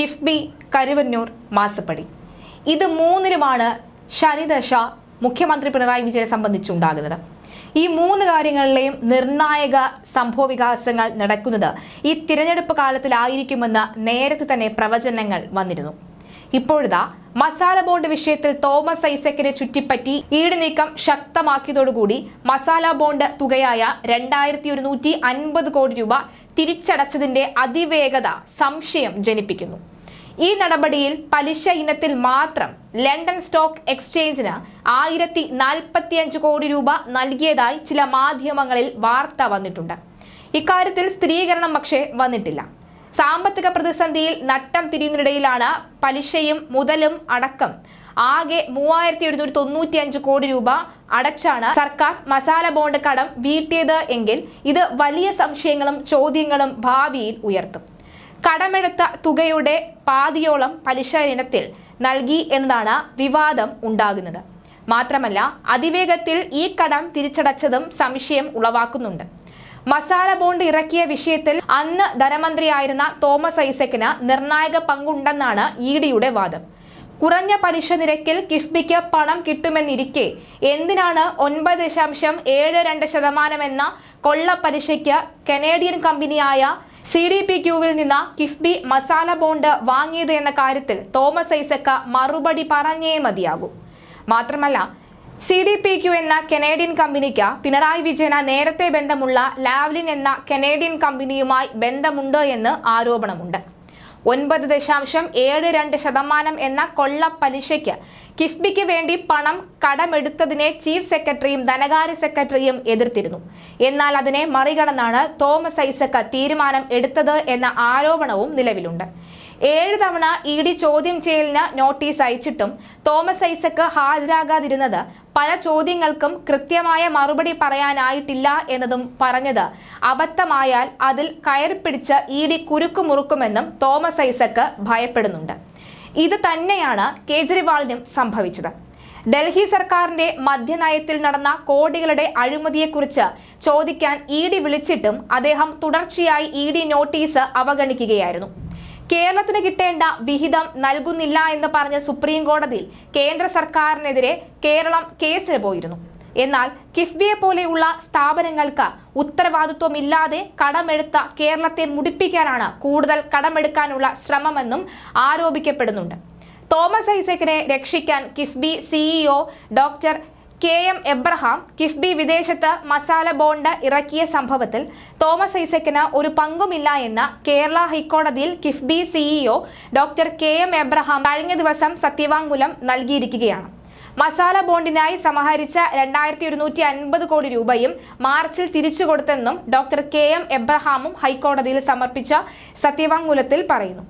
കിഫ്ബി കരുവന്നൂർ മാസപ്പടി. ഇത് മൂന്നിലുമാണ് ശനിദശ മുഖ്യമന്ത്രി പിണറായി വിജയനെ സംബന്ധിച്ചുണ്ടാകുന്നത്. ഈ മൂന്ന് കാര്യങ്ങളിലെയും നിർണായക സംഭവവികാസങ്ങൾ നടക്കുന്നത് ഈ തിരഞ്ഞെടുപ്പ് കാലത്തിലായിരിക്കുമെന്ന് നേരത്തെ തന്നെ പ്രവചനങ്ങൾ വന്നിരുന്നു. ഇപ്പോഴിതാ മസാല ബോണ്ട് വിഷയത്തിൽ തോമസ് ഐസക്കിനെ ചുറ്റിപ്പറ്റി ഈട് നീക്കം ശക്തമാക്കിയതോടുകൂടി മസാല ബോണ്ട് തുകയായ രണ്ടായിരത്തി ഒരുന്നൂറ്റി അൻപത് കോടി രൂപ തിരിച്ചടച്ചതിന്റെ അതിവേഗത സംശയം ജനിപ്പിക്കുന്നു. ഈ നടപടിയിൽ പലിശ ഇനത്തിൽ മാത്രം ലണ്ടൻ സ്റ്റോക്ക് എക്സ്ചേഞ്ചിന് ആയിരത്തി നാൽപ്പത്തിയഞ്ച് കോടി രൂപ നൽകിയതായി ചില മാധ്യമങ്ങളിൽ വാർത്ത വന്നിട്ടുണ്ട്. ഇക്കാര്യത്തിൽ സ്ഥിരീകരണം പക്ഷേ വന്നിട്ടില്ല. സാമ്പത്തിക പ്രതിസന്ധിയിൽ നട്ടം തിരിയുന്നതിനിടയിലാണ് പലിശയും മുതലും അടക്കം. ആകെ മൂവായിരത്തി ഒരുന്നൂറ്റി തൊണ്ണൂറ്റി അഞ്ച് കോടി രൂപ അടച്ചാണ് സർക്കാർ മസാല ബോണ്ട് കടം വീട്ടിയത് എങ്കിൽ ഇത് വലിയ സംശയങ്ങളും ചോദ്യങ്ങളും ഭാവിയിൽ ഉയർത്തും. കടമെടുത്ത തുകയുടെ പാതിയോളം പലിശ ഇനത്തിൽ നൽകി എന്നതാണ് വിവാദം ഉണ്ടാകുന്നത്. മാത്രമല്ല അതിവേഗത്തിൽ ഈ കടം തിരിച്ചടച്ചതും സംശയം ഉളവാക്കുന്നുണ്ട്. മസാല ബോണ്ട് ഇറക്കിയ വിഷയത്തിൽ അന്ന് ധനമന്ത്രിയായിരുന്ന തോമസ് ഐസക്കിന് നിർണായക പങ്കുണ്ടെന്നാണ് ഇ ഡിയുടെ വാദം. കുറഞ്ഞ പലിശ നിരക്കിൽ കിഫ്ബിക്ക് പണം കിട്ടുമെന്നിരിക്കെ എന്തിനാണ് ഒൻപത് ദശാംശം ഏഴ് രണ്ട് ശതമാനം എന്ന കൊള്ള പലിശയ്ക്ക് കനേഡിയൻ കമ്പനിയായ സി ഡി പി ക്യൂവിൽ നിന്ന് കിഫ്ബി മസാല ബോണ്ട് വാങ്ങിയത് എന്ന കാര്യത്തിൽ തോമസ് ഐസക്ക മറുപടി പറഞ്ഞേ മതിയാകൂ. മാത്രമല്ല സി ഡി പി ക്യു എന്ന കനേഡിയൻ കമ്പനിക്ക് പിണറായി വിജയന് നേരത്തെ ബന്ധമുള്ള ലാവ്ലിൻ എന്ന കനേഡിയൻ കമ്പനിയുമായി ബന്ധമുണ്ട് എന്ന് ആരോപണമുണ്ട്. ഒൻപത് ദശാംശം ഏഴ് രണ്ട് ശതമാനം എന്ന കൊള്ള പലിശയ്ക്ക് കിഫ്ബിക്ക് വേണ്ടി പണം കടമെടുത്തതിനെ ചീഫ് സെക്രട്ടറിയും ധനകാര്യ സെക്രട്ടറിയും എതിർത്തിരുന്നു. എന്നാൽ അതിനെ മറികടന്നാണ് തോമസ് ഐസക്ക് തീരുമാനം എടുത്തത് എന്ന ആരോപണവും നിലവിലുണ്ട്. ഏഴ് തവണ ഇ ഡി ചോദ്യം ചെയ്യലിന് നോട്ടീസ് അയച്ചിട്ടും തോമസ് ഐസക്ക് ഹാജരാകാതിരുന്നത് പല ചോദ്യങ്ങൾക്കും കൃത്യമായ മറുപടി പറയാനായിട്ടില്ല എന്നതും പറഞ്ഞത്. അബദ്ധമായാൽ അതിൽ കയറിപ്പിടിച്ച് ഇ ഡി കുരുക്കുമുറുക്കുമെന്നും തോമസ് ഐസക്ക് ഭയപ്പെടുന്നുണ്ട്. ഇത് തന്നെയാണ് കേജ്രിവാളിനും സംഭവിച്ചത്. ഡൽഹി സർക്കാരിന്റെ മദ്യനയത്തിൽ നടന്ന കോടികളുടെ അഴിമതിയെക്കുറിച്ച് ചോദിക്കാൻ ഇ ഡി വിളിച്ചിട്ടും അദ്ദേഹം തുടർച്ചയായി ഇ ഡി നോട്ടീസ് അവഗണിക്കുകയായിരുന്നു. കേരളത്തിന് കിട്ടേണ്ട വിഹിതം നൽകുന്നില്ല എന്ന് പറഞ്ഞ സുപ്രീം കോടതിയിൽ കേന്ദ്ര സർക്കാരിനെതിരെ കേരളം കേസിന് പോയിരുന്നു. എന്നാൽ കിഫ്ബിയെ പോലെയുള്ള സ്ഥാപനങ്ങൾക്ക് ഉത്തരവാദിത്വമില്ലാതെ കടമെടുത്ത കേരളത്തെ മുടിപ്പിക്കാനാണ് കൂടുതൽ കടമെടുക്കാനുള്ള ശ്രമമെന്നും ആരോപിക്കപ്പെടുന്നുണ്ട്. തോമസ് ഐസക്കിനെ രക്ഷിക്കാൻ KIIFB CEO doctor K M Abraham KIIFB വിദേശത്ത് മസാല ബോണ്ട് ഇറക്കിയ സംഭവത്തിൽ തോമസ് ഐസക്കിന് ഒരു പങ്കുമില്ല എന്ന് കേരള ഹൈക്കോടതിയിൽ KIIFB CEO doctor K M Abraham കഴിഞ്ഞ ദിവസം സത്യവാങ്മൂലം നൽകിയിരിക്കുകയാണ്. മസാല ബോണ്ടിനായി സമാഹരിച്ച രണ്ടായിരത്തി ഒരുന്നൂറ്റി അൻപത് കോടി രൂപയും മാർച്ചിൽ തിരിച്ചു കൊടുത്തെന്നും ഡോക്ടർ കെ എം എബ്രഹാമും ഹൈക്കോടതിയിൽ സമർപ്പിച്ച സത്യവാങ്മൂലത്തിൽ പറയുന്നു.